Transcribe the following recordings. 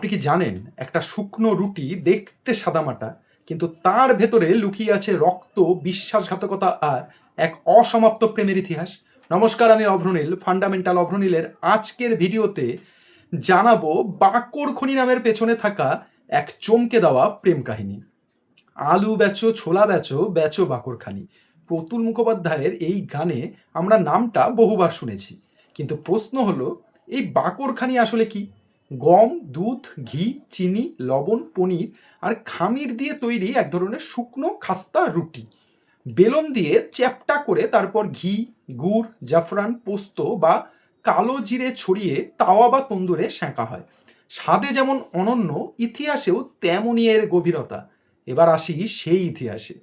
আপনি কি জানেন, একটা শুকনো রুটি দেখতে সাদামাটা, কিন্তু তার ভেতরে লুকিয়ে আছে রক্ত, বিশ্বাসঘাতকতা আর এক অসমাপ্ত প্রেমের ইতিহাস? নমস্কার, আমি অভ্রনীল ফান্ডামেন্টাল অভ্রনীলের আজকের ভিডিওতে জানাব বাকর খনি নামের পেছনে থাকা এক চমকে দেওয়া প্রেম কাহিনী। আলু বেচো, ছোলা বেচো বেচো বাকরখানি প্রতুল মুখোপাধ্যায়ের এই গানে আমরা নামটা বহুবার শুনেছি, কিন্তু প্রশ্ন হলো, এই বাকরখানি আসলে কি? গম, দুধ, ঘি, চিনি, লবণ, পনির আর খামির দিয়ে তৈরি এক ধরনের শুকনো খাস্তা রুটি। বেলন দিয়ে চ্যাপটা করে তারপর ঘি, গুড়, জাফরান, পোস্ত বা কালো জিরে ছড়িয়ে তাওয়া বা তন্দুরে সেঁকা হয়। স্বাদে যেমন অনন্য, ইতিহাসেও তেমনই এর গভীরতা। এবার আসি সেই ইতিহাসে।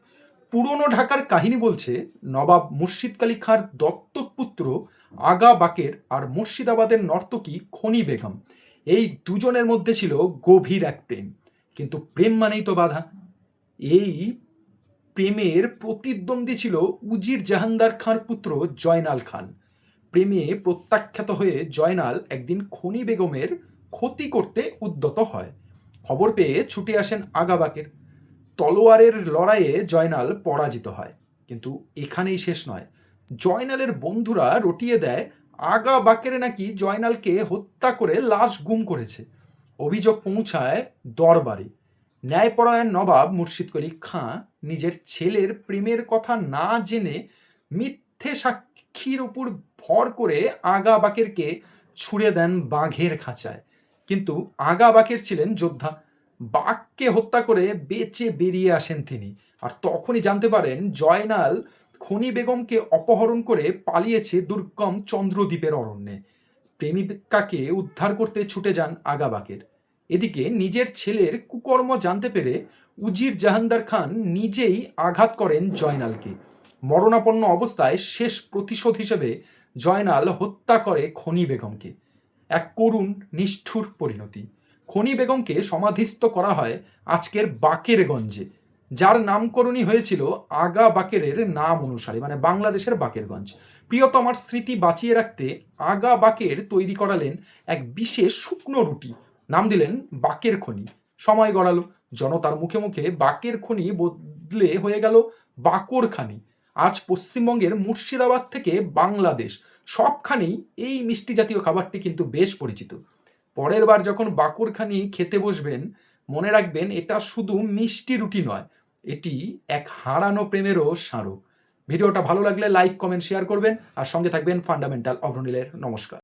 পুরনো ঢাকার কাহিনী বলছে, নবাব মুর্শিদ কালী খাঁর দত্তক পুত্র আগা বাকের আর মুর্শিদাবাদের নর্তকী খনি বেগম। এই দুজনের মধ্যে ছিল গভীর এক প্রেম। কিন্তু প্রেম মানেই তো বাধা। এই প্রেমের প্রতিদ্বন্দ্বী ছিল উজির জাহানদার খাঁর পুত্র জয়নাল খান। প্রেমে প্রত্যাখ্যাত হয়ে জয়নাল একদিন খনি বেগমের ক্ষতি করতে উদ্যত হয়। খবর পেয়ে ছুটে আসেন আগাবাকের। তলোয়ারের লড়াইয়ে জয়নাল পরাজিত হয়। কিন্তু এখানেই শেষ নয়। জয়নালের বন্ধুরা রটিয়ে দেয় আগা বাকের নাকি জয়নালকে হত্যা করে লাশ গুম করেছে। অভিযোগ পৌঁছায় দরবারে। ন্যায়পরায়ণ নবাব মুর্শিদ কলি খাঁ নিজের ছেলের প্রেমের কথা না জেনে মিথ্যে সাক্ষীর উপর ভর করে আগা বাকেরকে ছুড়ে দেন বাঘের খাঁচায়। কিন্তু আগা বাকের ছিলেন যোদ্ধা। বাঘকে হত্যা করে বেঁচে বেরিয়ে আসেন তিনি। আর তখনই জানতে পারেন জয়নাল খনি বেগমকে অপহরণ করে পালিয়েছে দুর্গম চন্দ্রদ্বীপের অরণ্যে। প্রেমিকাকে উদ্ধার করতে ছুটে যান আগাবাকের। এদিকে নিজের ছেলের কুকর্ম জানতে পেরে উজির জাহানদার খান নিজেই আঘাত করেন জয়নালকে। মরণাপন্ন অবস্থায় শেষ প্রতিশোধ হিসেবে জয়নাল হত্যা করে খনি বেগমকে। এক করুণ, নিষ্ঠুর পরিণতি। খনি বেগমকে সমাধিস্থ করা হয় আজকের বাকেরগঞ্জে। যার নামকরণই হয়েছিল আগা বাকেরের নাম অনুসারে মানে বাংলাদেশের বাকেরগঞ্জ। প্রিয়তমার স্মৃতি বাঁচিয়ে রাখতে আগা বাকের তৈরি করালেন এক বিশেষ শুকনো রুটি। নাম দিলেন বাকের খনি। সময় গড়ালো। জনতার মুখে মুখে বাকের খনি বদলে হয়ে গেল বাকরখানি। আজ পশ্চিমবঙ্গের মুর্শিদাবাদ থেকে বাংলাদেশ। সবখানেই এই মিষ্টি জাতীয় খাবারটি কিন্তু বেশ পরিচিত। পরের বার যখন বাকুরখানি খেতে বসবেন, মনে রাখবেন এটা শুধু মিষ্টি রুটি নয় এটি এক হারানো প্রেমেরও স্মারক। ভিডিওটা ভালো লাগলে লাইক কমেন্ট শেয়ার করবেন। আর সঙ্গে থাকবেন ফান্ডামেন্টাল অভ্রনীলের নমস্কার।